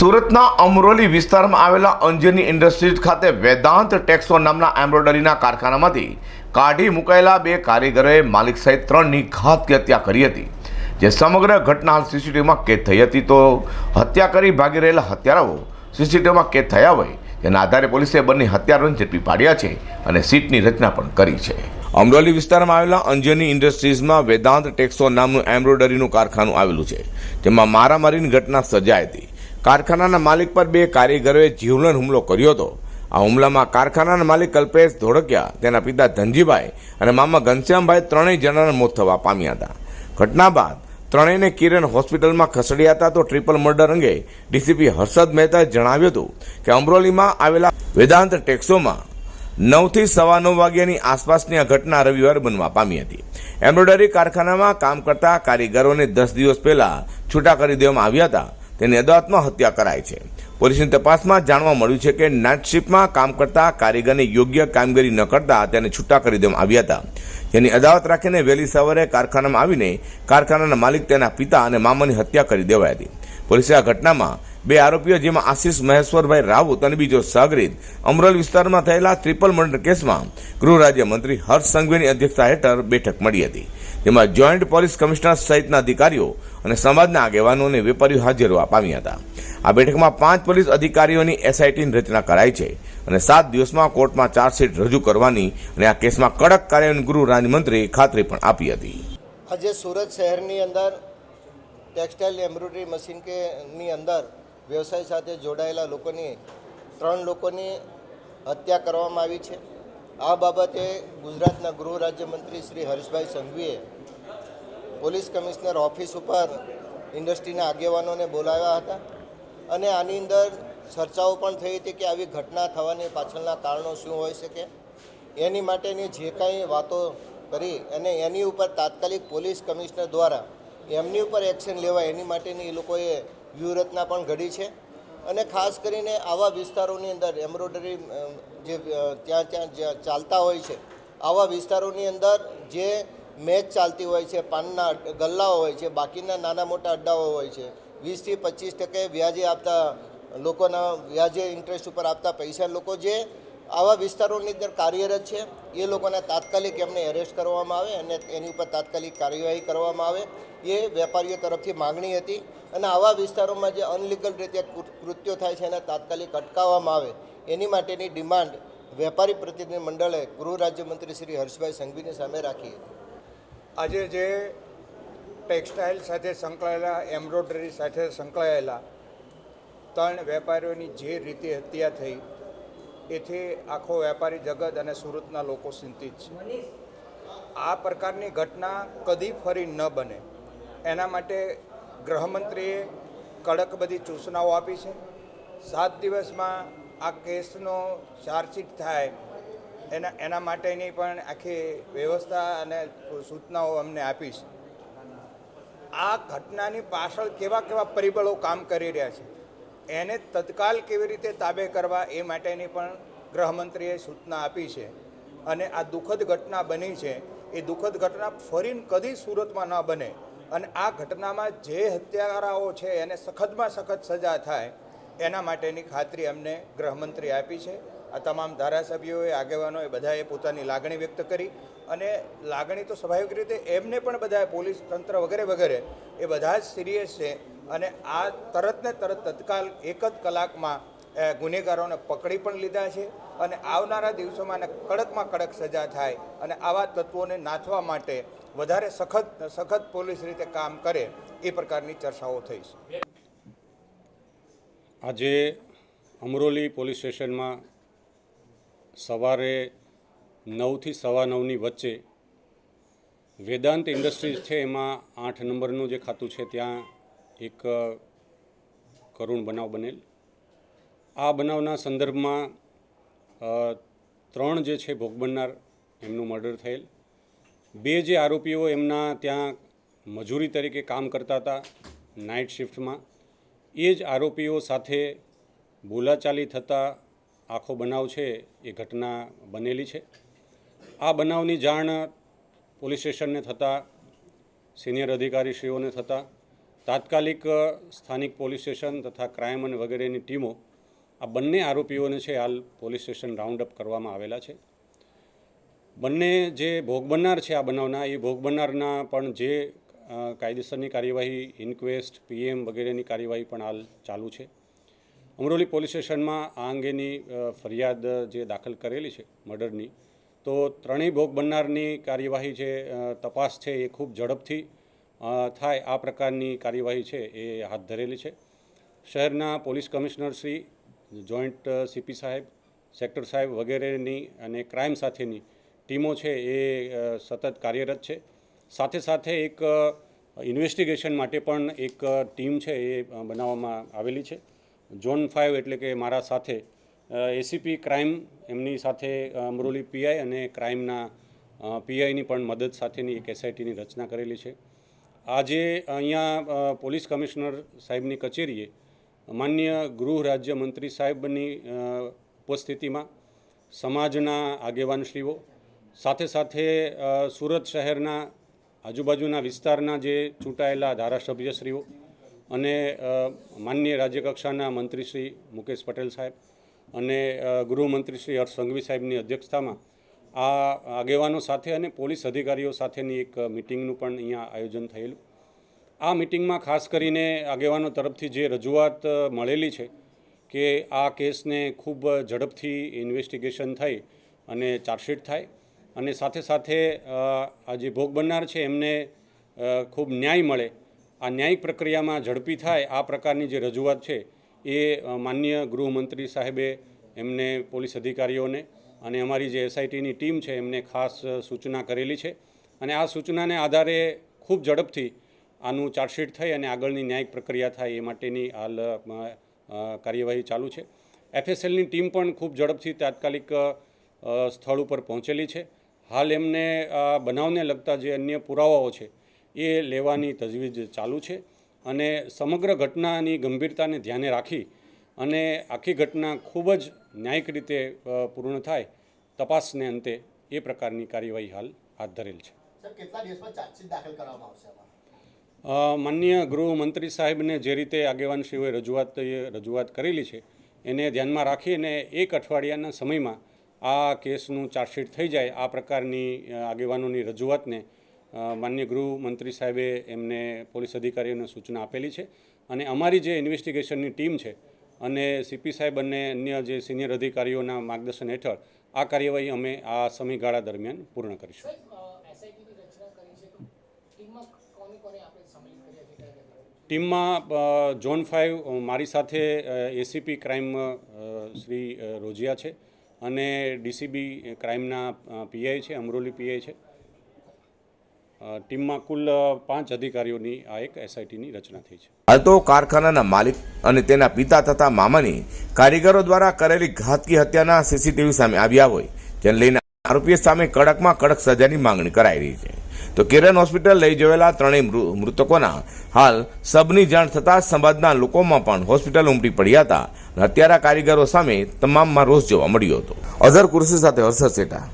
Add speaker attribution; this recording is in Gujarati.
Speaker 1: સુરતના અમરોલી વિસ્તારમાં આવેલા અંજની ઇન્ડસ્ટ્રીઝ ખાતે વેદાંત ટેક્સો નામના એમ્બ્રોઇડરીના કારખાનામાંથી કાઢી મુકાયેલા બે કારીગરોએ માલિક સહિત ત્રણની ઘાતકી હત્યા કરી હતી. જે સમગ્ર ઘટના સીસીટીવીમાં કેદ થઈ હતી તો હત્યા કરી ભાગી રહેલા હત્યારાઓ સીસીટીવીમાં કેદ થયા હોય તેના આધારે પોલીસે બંને હત્યારોને ઝડપી પાડ્યા છે અને સીટની રચના પણ કરી છે. અમરોલી વિસ્તારમાં આવેલા અંજની ઇન્ડસ્ટ્રીઝમાં વેદાંત ટેક્સો નામનું એમ્બ્રોઇડરીનું કારખાનું આવેલું છે, જેમાં મારામારીની ઘટના સર્જાઈ હતી. કારખાનાના માલિક પર બે કારીગરોએ જીવલેણ હુમલો કર્યો હતો. આ હુમલામાં કારખાનાના માલિક કલ્પેશ ધોળકિયા, તેના પિતા ધનજીભાઈ અને મામા ઘનશ્યામભાઈ ત્રણેય જણાના મોત થવા પામ્યા હતા. ઘટના બાદ ત્રણેયને કિરણ હોસ્પિટલમાં ખસેડ્યા હતા તો ટ્રિપલ મર્ડર અંગે ડીસીપી હર્ષદ મહેતાએ જણાવ્યું હતું કે અમરોલીમાં આવેલા વેદાંત ટેક્સોમાં નવથી સવા નવ વાગ્યાની આસપાસની આ ઘટના રવિવારે બનવા પામી હતી. એમ્બ્રોઇડરી કારખાનામાં કામ કરતા કારીગરોને દસ દિવસ પહેલા છૂટા કરી દેવામાં આવ્યા હતા. તેની અદાવતમાં હત્યા કરાઈ છે. પોલીસની તપાસમાં જાણવા મળ્યું છે કે નાઇટ શિફ્ટમાં કામ કરતા કારીગરને યોગ્ય કામગીરી ન કરતા તેને છૂટા કરી દેવામાં આવ્યા હતા. જેની અદાવત રાખીને વહેલી સવારે કારખાનામાં આવીને કારખાનાના માલિક તેના પિતા અને મામાની હત્યા કરી દેવાઈ હતી. પોલીસે આ ઘટનામાં બે આરોપીઓ જેમાં આશીષ મહેશ્વરભાઈ રાઉત અને બીજો સાગરીત અમરોલ વિસ્તારમાં થયેલા ટ્રિપલ મર્ડર કેસમાં ગૃહ રાજ્યમંત્રી હર્ષ સંઘવીની અધ્યક્ષતા હેઠળ બેઠક મળી હતી. જેમાં જોઈન્ટ પોલીસ કમિશનર સહિતના અધિકારીઓ અને સમાજના આગેવાનો અને વેપારીઓ હાજર પામ્યા હતા. આ બેઠકમાં પાંચ પોલીસ અધિકારીઓની એસઆઈટીની રચના કરાઈ છે અને સાત દિવસમાં કોર્ટમાં ચાર્જશીટ રજૂ કરવાની અને આ કેસમાં કડક કાર્યવાહીની ગૃહ રાજ્યમંત્રીએ ખાતરી પણ આપી હતી.
Speaker 2: આજે સુરત શહેરની અંદર ટેક્સટાઇલ એમ્બ્રોઇડરી મશીન કે ની અંદર વ્યવસાય સાથે જોડાયેલા લોકોની, ત્રણ લોકોની હત્યા કરવામાં આવી છે. આ બાબતે ગુજરાતના ગૃહ રાજ્યમંત્રી Shri Harshbhai સંઘવીએ police commissioner office ઉપર ઇન્ડસ્ટ્રીના આગેવાનોને બોલાવ્યા હતા અને આની અંદર ચર્ચાઓ પણ થઈ હતી કે આવી ઘટના થવાની પાછળના કારણો શું હોઈ શકે. એની માટેની જે કાંઈ વાતો કરી અને એની ઉપર તાત્કાલિક પોલીસ કમિશનર દ્વારા એમની ઉપર એક્શન લેવાય એની માટેની એ લોકોએ વ્યૂહરચના પણ ઘડી છે. અને ખાસ કરીને આવા વિસ્તારોની અંદર એમ્બ્રોઇડરી જે ત્યાં ત્યાં ચાલતા હોય છે, આવા વિસ્તારોની અંદર જે મેચ ચાલતી હોય છે, પાનના ગલ્લાઓ હોય છે, બાકીના નાના મોટા અડ્ડાઓ હોય છે. વીસથી પચીસ ટકે વ્યાજે આપતા લોકોના, વ્યાજે ઇન્ટરેસ્ટ ઉપર આપતા પૈસા લોકો જે આવા વિસ્તારોની અંદર કાર્યરત છે, એ લોકોને તાત્કાલિક એમને એરેસ્ટ કરવામાં આવે અને એની ઉપર તાત્કાલિક કાર્યવાહી કરવામાં આવે. એ વેપારીઓ તરફથી માગણી હતી અને આવા વિસ્તારોમાં જે અનલીગલ રીતે કૃત્યો થાય છે એને તાત્કાલિક અટકાવવામાં આવે. એની માટેની ડિમાન્ડ વેપારી પ્રતિનિધિ મંડળે ગૃહ રાજ્યમંત્રી શ્રી હર્ષભાઈ સંઘવીની સામે રાખી હતી.
Speaker 3: આજે જે ટેક્સટાઇલ સાથે સંકળાયેલા, એમ્બ્રોઇડરી સાથે સંકળાયેલા ત્રણ વેપારીઓની જે રીતે હત્યા થઈ, એથી આખો વેપારી જગત અને સુરતના લોકો ચિંતિત છે. આ પ્રકારની ઘટના કદી ફરી ન બને. એના માટે ગૃહમંત્રીએ કડક બધી સૂચનાઓ આપી છે. સાત દિવસમાં આ કેસનો ચાર્જશીટ થાય એના એના માટેની પણ આખી વ્યવસ્થા અને સૂચનાઓ અમને આપી છે. આ ઘટનાની પાછળ કેવા કેવા પરિબળો કામ કરી રહ્યા છે, એને તત્કાલ કેવી રીતે તાબે કરવા એ માટેની પણ ગૃહમંત્રીએ સૂચના આપી છે અને આ દુઃખદ ઘટના બની છે. એ દુઃખદ ઘટના ફરીને કદી સુરતમાં ન બને અને આ ઘટનામાં જે હત્યારાઓ છે એને સખતમાં સખત સજા થાય એના માટેની ખાતરી અમને ગૃહમંત્રી આપી છે. આ તમામ ધારાસભ્યોએ, આગેવાનોએ બધાએ પોતાની લાગણી વ્યક્ત કરી અને લાગણી તો સ્વાભાવિક રીતે એમને પણ બધાએ, પોલીસ તંત્ર વગેરે વગેરે, એ બધા જ સિરિયસ છે અને આ તરત ને તરત તત્કાલ એક જ કલાકમાં ગુનેગારોને પકડી પણ લીધા છે અને આવનારા દિવસોમાં કડકમાં કડક સજા થાય અને આવા તત્વોને નાથવા માટે વધારે સખત સખત પોલીસ રીતે કામ કરે એ પ્રકારની ચર્ચાઓ થઈ છે.
Speaker 4: આજે અમરોલી પોલીસ સ્ટેશનમાં સવારે નવથી સવા નવની વચ્ચે વેદાંત ઇન્ડસ્ટ્રીઝ છે, એમાં આઠ નંબરનું જે ખાતું છે, ત્યાં એક કરુણ બનાવ બનેલ. આ બનાવના સંદર્ભમાં ત્રણ જે છે, ભોગ બનનાર, એમનું મર્ડર થયેલ. બે જે આરોપીઓ એમના ત્યાં મજૂરી તરીકે કામ કરતા હતા, નાઇટ શિફ્ટમાં. એ જ આરોપીઓ સાથે બોલાચાલી થતાં આખો બનાવ છે, એ ઘટના બનેલી છે. આ બનાવની જાણ પોલીસ સ્ટેશનને થતાં, સિનિયર અધિકારીશ્રીઓને થતાં, તાત્કાલિક સ્થાનિક પોલીસ સ્ટેશન તથા ક્રાઇમ અને વગેરેની ટીમો, આ બંને આરોપીઓને છે, હાલ પોલીસ સ્ટેશન રાઉન્ડ અપ કરવામાં આવેલા છે. બંને જે ભોગ બનનાર છે, આ બનાવના, એ ભોગ બનનારના પણ જે કાયદેસરની કાર્યવાહી ઇન્ક્વેસ્ટ પીએમ વગેરેની કાર્યવાહી પણ હાલ ચાલુ છે. અમરોલી પોલીસ સ્ટેશનમાં આ અંગેની ફરિયાદ જે દાખલ કરેલી છે મર્ડરની, તો ત્રણેય ભોગ બનનારની કાર્યવાહી જે તપાસ છે એ ખૂબ ઝડપથી થાય આ પ્રકારની કાર્યવાહી છે એ હાથ ધરેલી છે. શહેરના police commissioner Shri, joint CP સાહેબ, સેક્ટર સાહેબ વગેરેની અને ક્રાઇમ સાથેની ટીમો છે એ સતત કાર્યરત છે. સાથે સાથે એક ઇન્વેસ્ટિગેશન માટે પણ એક ટીમ છે એ બનાવવામાં આવેલી છે. ઝોન ફાઇવ એટલે કે મારા સાથે એસીપી ક્રાઇમ એમની સાથે અમરોલી પીઆઈ અને ક્રાઇમના પીઆઈની પણ મદદ સાથેની એક એસઆઈટીની રચના કરેલી છે. આજે અહીંયા પોલીસ કમિશનર સાહેબની કચેરીએ માન્ય ગૃહ રાજ્યમંત્રી સાહેબની ઉપસ્થિતિમાં સમાજના આગેવાનશ્રીઓ, સાથે સાથે સુરત શહેરના આજુબાજુના વિસ્તારના જે ચૂંટાયેલા ધારાસભ્યશ્રીઓ અને માનનીય રાજ્યકક્ષાના મંત્રી શ્રી મુકેશ પટેલ સાહેબ અને ગૃહમંત્રી શ્રી હર્ષ સંઘવી સાહેબની અધ્યક્ષતામાં આ આગેવાનો સાથે અને પોલીસ અધિકારીઓ સાથેની એક મિટિંગનું પણ અહીંયા આયોજન થયેલું. આ મિટિંગમાં ખાસ કરીને આગેવાનો તરફથી જે રજૂઆત મળેલી છે કે આ કેસને ખૂબ ઝડપથી ઇન્વેસ્ટિગેશન થઈ અને ચાર્જશીટ થાય અને સાથે સાથે આ જે ભોગ બનનાર છે એમને ખૂબ ન્યાય મળે. આ ન્યાયિક પ્રક્રિયામાં ઝડપી થાય, આ પ્રકારની જે રજૂઆત છે, એ માન્ય ગૃહમંત્રી સાહેબે એમને, પોલીસ અધિકારીઓને અને અમારી જે એસઆઈટીની ટીમ છે એમને ખાસ સૂચના કરેલી છે. અને આ સૂચનાને આધારે ખૂબ ઝડપથી આનું ચાર્જશીટ થઈ અને આગળની ન્યાયિક પ્રક્રિયા થાય એ માટેની હાલ કાર્યવાહી ચાલુ છે. એફએસએલની ટીમ પણ ખૂબ ઝડપથી તાત્કાલિક સ્થળ ઉપર પહોંચેલી છે. હાલ એમને આ બનાવને લગતા જે અન્ય પુરાવાઓ છે એ લેવાની તજવીજ ચાલુ છે અને સમગ્ર ઘટનાની ગંભીરતાને ધ્યાને રાખી અને આખી ઘટના ખૂબ જ ન્યાયિક રીતે પૂર્ણ થાય તપાસને અંતે એ પ્રકારની કાર્યવાહી હાલ હાથ ધરેલ છે. માન્ય ગૃહમંત્રી સાહેબને જે રીતે આગેવાનશ્રીઓએ રજૂઆત રજૂઆત કરેલી છે એને ધ્યાનમાં રાખીને એક અઠવાડિયાના સમયમાં આ કેસનું ચાર્જશીટ થઈ જાય આ પ્રકારની આગેવાનોની રજૂઆતને માન્ય ગૃહમંત્રી સાહેબે એમને પોલીસ અધિકારીઓને સૂચના આપેલી છે. અને અમારી જે ઇન્વેસ્ટિગેશનની ટીમ છે અને સીપી સાહેબ અને અન્ય જે સિનિયર અધિકારીઓના માર્ગદર્શન હેઠળ આ કાર્યવાહી અમે આ સમયગાળા દરમિયાન પૂર્ણ કરીશું.
Speaker 5: ટીમમાં
Speaker 4: ઝોન ફાઇવ મારી સાથે એસીપી ક્રાઇમ શ્રી રોજિયા છે. અને ડીસીબી ક્રાઇમના પીઆઈ છે, અમરોલી પીઆઈ છે. ટીમમાં કુલ પાંચ અધિકારીઓની આ એક એસઆઈટીની રચના થઈ છે.
Speaker 1: હાલ તો કારખાનાના માલિક અને તેના પિતા તથા મામાની કારીગરો દ્વારા કરેલી ઘાતકી હત્યાના સીસીટીવી સામે આવ્યા હોય, જેને લઈને આરોપીઓ સામે કડકમાં કડક સજાની માંગણી કરાઈ રહી છે. તો કિરણ હોસ્પિટલ લઈ જવેલા ત્રણેય મૃતકોના હાલ સબની જાણ થતાં સમાજના લોકોમાં પણ હોસ્પિટલ ઉમટી પડ્યા હતા અને હત્યારા કારીગરો સામે તમામમાં રોષ જોવા મળ્યો હતો. અઝર કુર્સી સાથે હર્ષદ શેઠા.